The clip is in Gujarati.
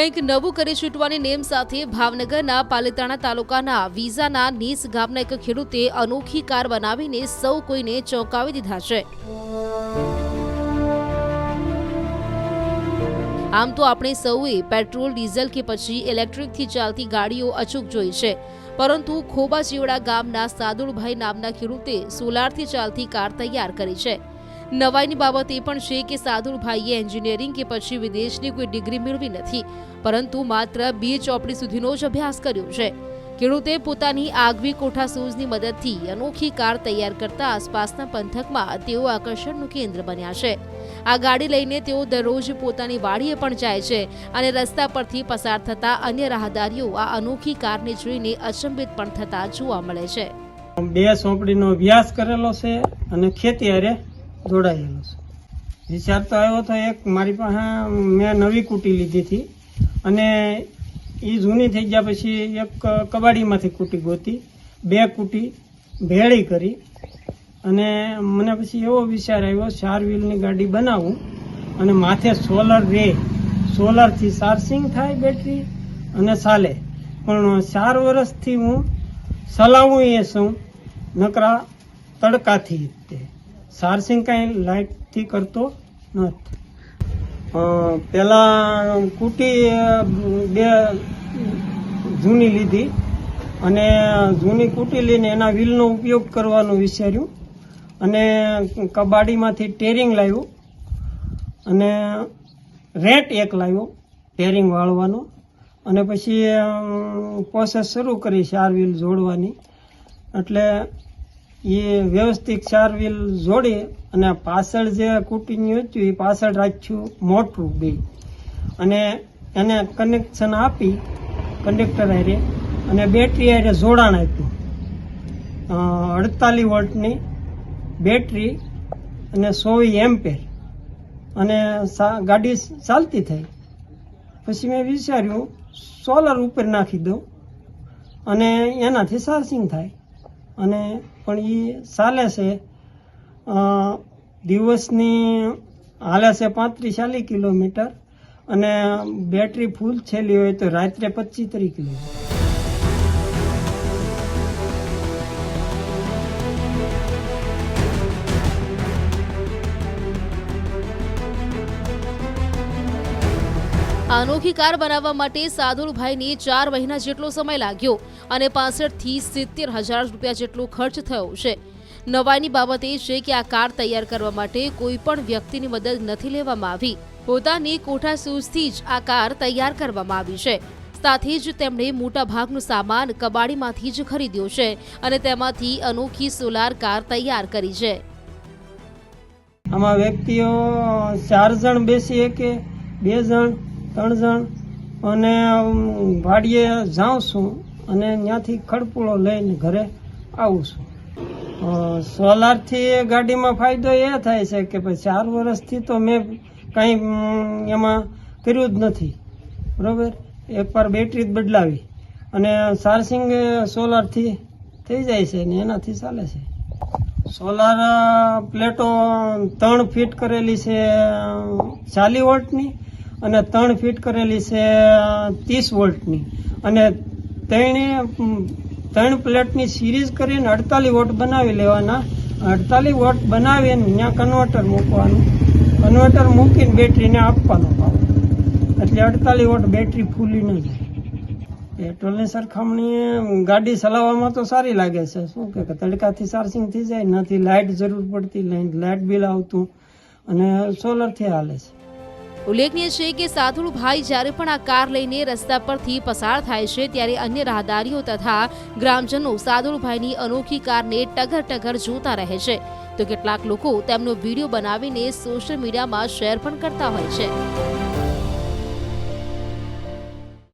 કંઈક નવું કરી છૂટવાની નેમ સાથે ભાવનગરના પાલિતાણા તાલુકાના વિઝાના નીસ ગામના એક ખેડૂતે અનોખી કાર બનાવીને સૌ કોઈને ચોંકાવી દીધા છે. આમ તો આપણે સૌએ પેટ્રોલ, ડીઝલ કે પછી ઇલેક્ટ્રિકથી ચાલતી ગાડીઓ અચૂક જોઈ છે. પરંતુ ખોબા ચીવડા ગામના સાદુળભાઈ નામના ખેડૂતે સોલારથી ચાલતી કાર તૈયાર કરી છે. નવાઈની બાબત એ પણ છે કે સાધુભાઈએ એન્જિનિયરિંગ કે પછી વિદેશની કોઈ ડિગ્રી મેળવી નથી, પરંતુ માત્ર બી ચોપડી સુધીનો જ અભ્યાસ કર્યો છે. ખેડૂતે પોતાની આગવી કોઠા સૂઝની મદદથી અનોખી કાર તૈયાર કરતા આસપાસના પંથકમાં તેઓ આકર્ષણનું કેન્દ્ર બન્યા છે. આ ગાડી લઈને તેઓ દરરોજ પોતાની વાડીએ પણ જાય છે અને રસ્તા પરથી પસાર થતા અન્ય રાહદારીઓ આ અનોખી કારને જોઈને અચંબિત પણ થતા જોવા મળે છે. બે સોંપડીનો અભ્યાસ કરેલો છે અને ખેતી જોડાયેલો છે. વિચાર તો આવ્યો તો એક મારી પાસે, મેં નવી કૂટી લીધી હતી. અને એ જૂની થઈ ગયા પછી એક કબાડીમાંથી કૂટી ગોતી, બે કૂટી, ભેળી કરી. અને મને પછી એવો વિચાર આવ્યો, ચાર વ્હીલની ગાડી બનાવું અને માથે સોલર રે. સોલરથી ચાર્જિંગ થાય બેટરી અને ચાલે. પણ ચાર વર્ષથી હું ચલાવું એ છું નકરા તડકાથી તે. ચાર્જિંગ કાંઈ લાઇટથી કરતો નથી. પેલા કુટી બે જૂની લીધી અને જૂની કુટી લઈને એના વ્હીલનો ઉપયોગ કરવાનું વિચાર્યું અને કબાડીમાંથી ટેરિંગ લાવ્યું અને રેટ એક લાવ્યો ટેરિંગ વાળવાનો અને પછી પ્રોસેસ શરૂ કરી ચાર વ્હીલ જોડવાની. એટલે એ વ્યવસ્થિત ચાર વ્હીલ જોડી અને પાછળ જે કુટીનું હતું, એ પાછળ રાખ્યું મોટું બે. અને એને કનેક્શન આપી કંડક્ટર હારે અને બેટરી હારે જોડાણ આપ્યું. અડતાલીસ વોલ્ટની બેટરી અને સોવી એમ્પેર. અને ગાડી ચાલતી થઈ. પછી મેં વિચાર્યું, સોલર ઉપર નાખી દઉં અને એનાથી ચાર્જિંગ થાય. અને પણ એ ચાલે છે. દિવસની હાલે છે પાંત્રીસ ચાલીસ કિલોમીટર અને બેટરી ફૂલ છેલ્લી હોય તો રાત્રે પચીસ ત્રીસ કિલોમીટર અનોખી કાર બનાવવા માટે સાદુલભાઈને ચાર મહિના જેટલો સમય લાગ્યો. અને પાસઠથી સિત્તેર હજાર રૂપિયા જેટલો ખર્ચ થયો છે. નવાઈની બાબત એ છે કે આ કાર તૈયાર કરવા માટે કોઈ પણ વ્યક્તિની મદદ નથી લેવામાં આવી. પોતાની કોઠા સૂઝથી જ આ કાર તૈયાર કરવામાં આવી છે. સાથે જ તેમણે મોટા ભાગનો સામાન કબાડીમાંથી જ ખરીદ્યો છે અને તેમાંથી અનોખી સોલાર કાર તૈયાર કરી છે. આમાં વ્યક્તિઓ ચાર જણ બેસી શકે, બે જણ, ત્રણ જણ અને ભાડીએ જાઉં છું. અને ત્યાંથી ખડપુળો લઈને ઘરે આવું છું. સોલારથી ગાડીમાં ફાયદો એ થાય છે કે ભાઈ ચાર વર્ષથી તો મેં કાંઈ એમાં કર્યું જ નથી. બરોબર? એકવાર બેટરી જ બદલાવી. અને ચાર્જિંગ સોલારથી થઈ જાય છે ને એનાથી ચાલે છે. સોલાર પ્લેટો ત્રણ ફીટ કરેલી છે ચાલી વોલ્ટની અને ત્રણ ફીટ કરેલી છે ત્રીસ વોલ્ટની. અને ત્રણે ત્રણ પ્લેટની સિરીઝ કરીને અડતાલીસ વોટ બનાવી લેવાના. અડતાલીસ વોટ બનાવીને ત્યાં કન્વર્ટર મૂકવાનું. કન્વર્ટર મૂકીને બેટરીને આપવાનો ભાવ. એટલે અડતાલીસ વોટ બેટરી ફૂલી ન જાય. પેટ્રોલની સરખામણી ગાડી ચલાવવામાં તો સારી લાગે છે. શું કે તડકાથી ચાર્જિંગ થઈ જાય નથી લાઇટ જરૂર પડતી લાઇટ બિલ આવતું અને સોલરથી હાલે છે. ઉલ્લેખનીય છે કે સાધુભાઈ જ્યારે પણ આ કાર લઈને રસ્તા પરથી પસાર થાય છે, ત્યારે અન્ય રાહદારીઓ તથા ગ્રામજનો સાધુભાઈની અનોખી કારને ટગર ટગર જોતા રહે છે. તો કેટલાક લોકો તેમનો વીડિયો બનાવીને સોશિયલ મીડિયામાં શેર પણ કરતા હોય છે.